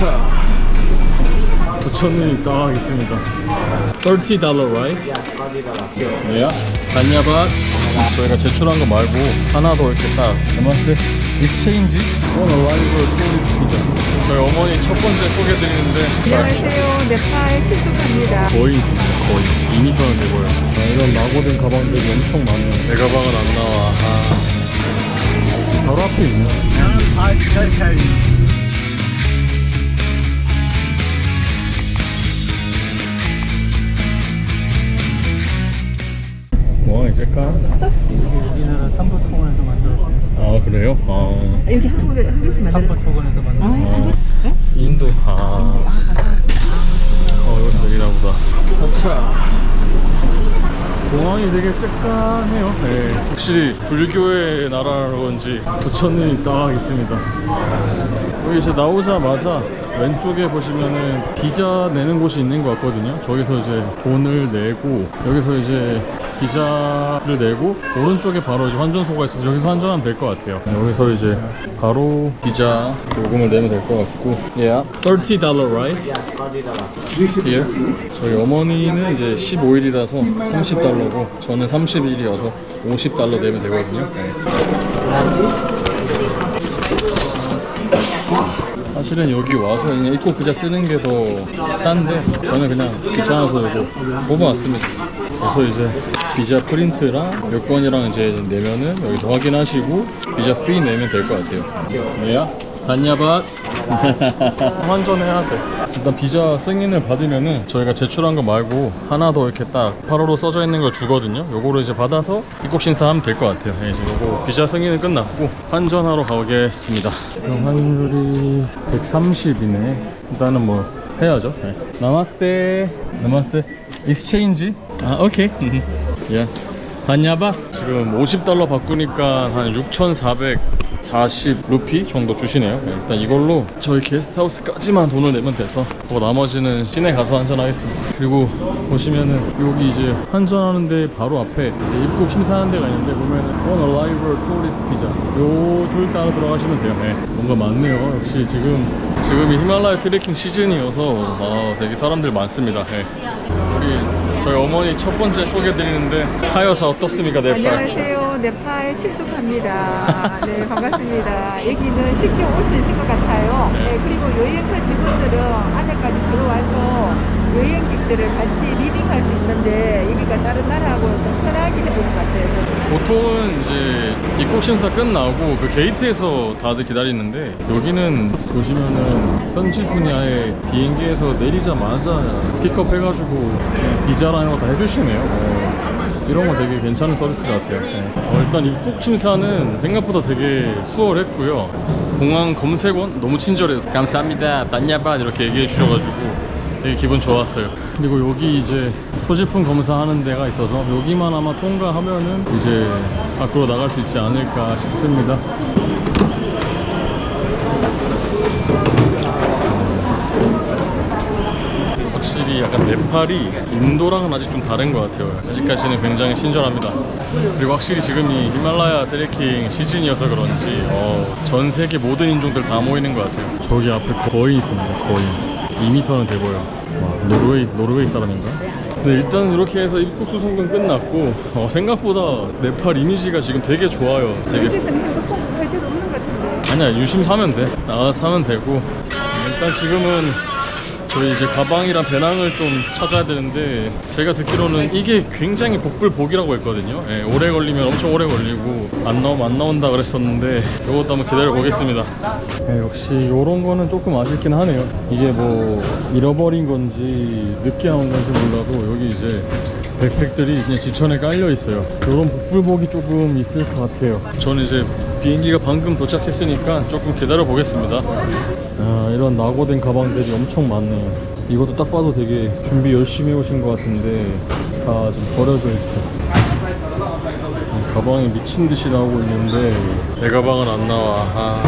자 9,000원이 딱 있습니다 30 달러 right? 네 단야밭 저희가 제출한 거 말고 하나 더 이렇게 딱 얼마인데? 익스체인지? 원 얼라이브 토리스트 피자 저희 어머니 첫 번째 소개드리는데 안녕하세요. 네팔 칠숙합니다. 거의 거의 2m는 되고요 아, 이런 낙오된 가방들이 엄청 많아요 내 가방은 안 나와 아. 바로 앞에 있네 뭐 이제까? 우리나라 삼부토건에서 만들었대요. 아 그래요? 아 여기 한국에 한국에서 만든 삼부토건에서 만들었대요. 인도 아 어, 여기서 여기나 보다 아차 공항이 되게 쬐깐해요 네. 확실히 불교의 나라라 그런지 부처님이 딱 있습니다 여기 이제 나오자마자 왼쪽에 보시면은 비자 내는 곳이 있는 것 같거든요 저기서 이제 돈을 내고 여기서 이제 비자를 내고 오른쪽에 바로 이제 환전소가 있어서 여기서 환전하면 될 것 같아요 여기서 이제 바로 비자 요금을 내면 될 것 같고 yeah 30 dollar right? Here? 저희 어머니는 이제 15일이라서 30 달러고 저는 30일이어서 50 달러 내면 되거든요 네. 사실은 여기 와서 그냥 입국 비자 쓰는 게 더 싼데 저는 그냥 귀찮아서 이거 뽑아왔습니다 그래서 이제 비자 프린트랑 여권이랑 이제 내면은 여기서 확인하시고 비자 프리 내면 될 것 같아요 뭐야? 단야밭 환전해야 돼. 일단 비자 승인을 받으면은 저희가 제출한 거 말고 하나 더 이렇게 딱 바로로 써져 있는 걸 주거든요. 요거를 이제 받아서 입국 심사하면 될 것 같아요. 네, 이제 요거 비자 승인은 끝났고 환전하러 가보겠습니다. 그럼 환율이 130이네. 일단은 뭐 해야죠. 네. 나마스테 나마스테 익스체인지 아 오케이. 예. 단야바? 지금 50달러 바꾸니까 한 6,440 루피 정도 주시네요. 네, 일단 이걸로 저희 게스트하우스까지만 돈을 내면 돼서 그거 나머지는 시내 가서 환전하겠습니다. 그리고 보시면은 여기 이제 환전하는데 바로 앞에 이제 입국 심사하는 데가 있는데 보면은 On Arrival Tourist Visa. 요줄 따라 들어가시면 돼요. 네, 뭔가 많네요. 역시 지금 지금이 히말라야 트레킹 시즌이어서 아, 되게 사람들 많습니다. 네. 우리 저희 어머니 첫 번째 소개드리는데 하여사 어떻습니까 네팔? 안녕하세요. 네팔 칠숙합니다. 네, 반갑습니다. 여기는 쉽게 올 수 있을 것 같아요. 네, 그리고 여행사 직원들은 안에까지 들어와서 여행객들을 같이 리딩할 수 있는데 여기가 다른 나라하고 좀 편하게 해주는 것 보통은 이제 입국 심사 끝나고 그 게이트에서 다들 기다리는데 여기는 보시면은 현지 아예 비행기에서 내리자마자 픽업 해가지고 비자라는 거 다 해주시네요. 어, 이런 거 되게 괜찮은 서비스 같아요. 네. 어, 일단 입국 심사는 생각보다 되게 수월했고요. 공항 검색원 너무 친절해서 감사합니다. 딴야반 이렇게 얘기해 주셔가지고 되게 기분 좋았어요. 그리고 여기 이제 소지품 검사하는 데가 있어서 여기만 아마 통과하면은 이제 밖으로 나갈 수 있지 않을까 싶습니다. 확실히 약간 네팔이 인도랑은 아직 좀 다른 것 같아요. 아직까지는 굉장히 친절합니다. 그리고 확실히 지금 이 히말라야 트레킹 시즌이어서 그런지 어, 전 세계 모든 인종들 다 모이는 것 같아요. 저기 앞에 거의 있습니다. 거의 2m는 돼 보여. 와, 노르웨이 노르웨이 사람인가? 네, 일단 이렇게 해서 입국 수송은 끝났고 어, 생각보다 네팔 이미지가 지금 되게 좋아요. 되게. 아니야 유심 사면 돼 나가서 사면 되고 일단 지금은 저희 이제 가방이랑 배낭을 좀 찾아야 되는데 제가 듣기로는 이게 굉장히 복불복이라고 했거든요 예, 오래 걸리면 엄청 오래 걸리고 안 나오면 안 나온다 그랬었는데 이것도 한번 기다려 보겠습니다 예, 역시 이런 거는 조금 아쉽긴 하네요 이게 뭐 잃어버린 건지 늦게 나온 건지 몰라도 여기 이제 백팩들이 그냥 지천에 깔려 있어요. 이런 복불복이 조금 있을 것 같아요. 저는 이제 비행기가 방금 도착했으니까 조금 기다려 보겠습니다. 아, 이런 낙오된 가방들이 엄청 많네요. 이것도 딱 봐도 되게 준비 열심히 오신 것 같은데 다 지금 버려져 있어. 가방이 미친 듯이 나오고 있는데 내 가방은 안 나와. 아,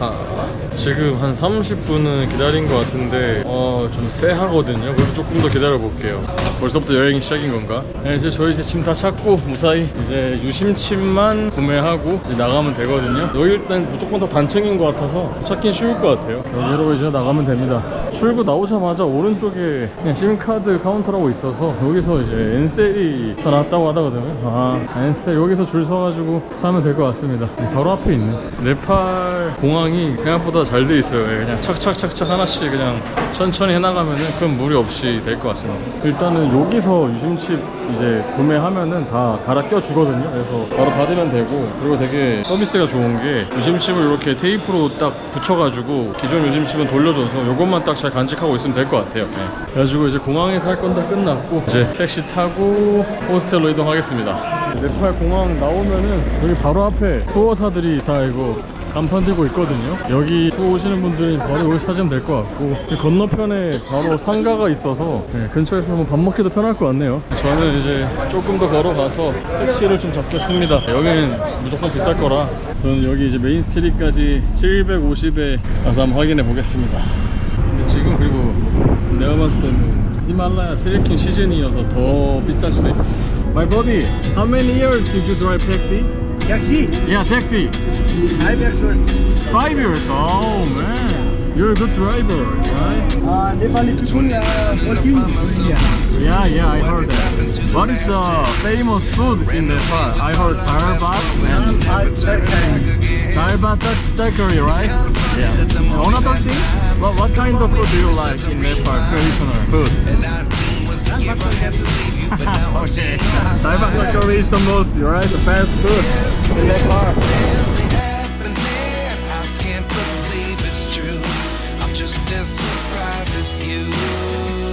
아, 지금 한 30분은 기다린 것 같은데 어, 좀 쎄하거든요. 그래도 조금 더 기다려 볼게요. 벌써부터 여행이 시작인 건가? 네, 이제 저희 이제 짐 다 찾고 무사히 이제 유심칩만 구매하고 이제 나가면 되거든요. 여기 일단 무조건 다 단층인 것 같아서 찾긴 쉬울 것 같아요. 여기로 이제 나가면 됩니다. 출구 나오자마자 오른쪽에 그냥 심카드 카운터라고 있어서 여기서 이제 엔셀이 다 나왔다고 하거든요. 아, 엔셀 여기서 줄 서가지고 사면 될 것 같습니다. 바로 앞에 있네. 네팔 공항이 생각보다 잘 돼 있어요. 예, 그냥 착착착착 하나씩 그냥 천천히 해나가면은 큰 무리 없이 될 것 같습니다. 일단은 여기서 유심칩 이제 구매하면은 다 갈아 껴 주거든요. 그래서 바로 받으면 되고 그리고 되게 서비스가 좋은 게 유심칩을 이렇게 테이프로 딱 붙여가지고 기존 유심칩은 돌려줘서 요것만 딱 잘 간직하고 있으면 될 것 같아요. 예. 그래가지고 이제 공항에서 할 건 다 끝났고 이제 택시 타고 호스텔로 이동하겠습니다. 네팔 공항 나오면은 여기 바로 앞에 투어사들이 다 이거 간판 들고 있거든요. 여기 오시는 분들이 바로 여기 찾으면 될 것 같고 이 건너편에 바로 상가가 있어서 네, 근처에서 한번 밥 먹기도 편할 것 같네요. 저는 이제 조금 더 걸어가서 택시를 좀 잡겠습니다. 여기는 무조건 비쌀 거라 저는 여기 이제 메인 스트리트까지 750에 가서 한번 확인해 보겠습니다. 근데 지금 그리고 내가 봤을 때는 히말라야 트레킹 시즌이어서 더 비쌀 수도 있어. My buddy, how many years did you drive taxi? Taxi. Yeah, taxi. I'm actually Five years. Oh man, you're a good driver, right? uh, Nepali people working. Yeah, yeah, I heard that. What is the famous food in Nepal? I heard tarbat and Turkey. tarbat right? Yeah. Another thing, what, what kind of food do you like in Nepal? Traditional food. Give I had to leave you, but now I'm saying the most, right? The fast food. In that car. I can't believe it's true. I'm just as surprised as you.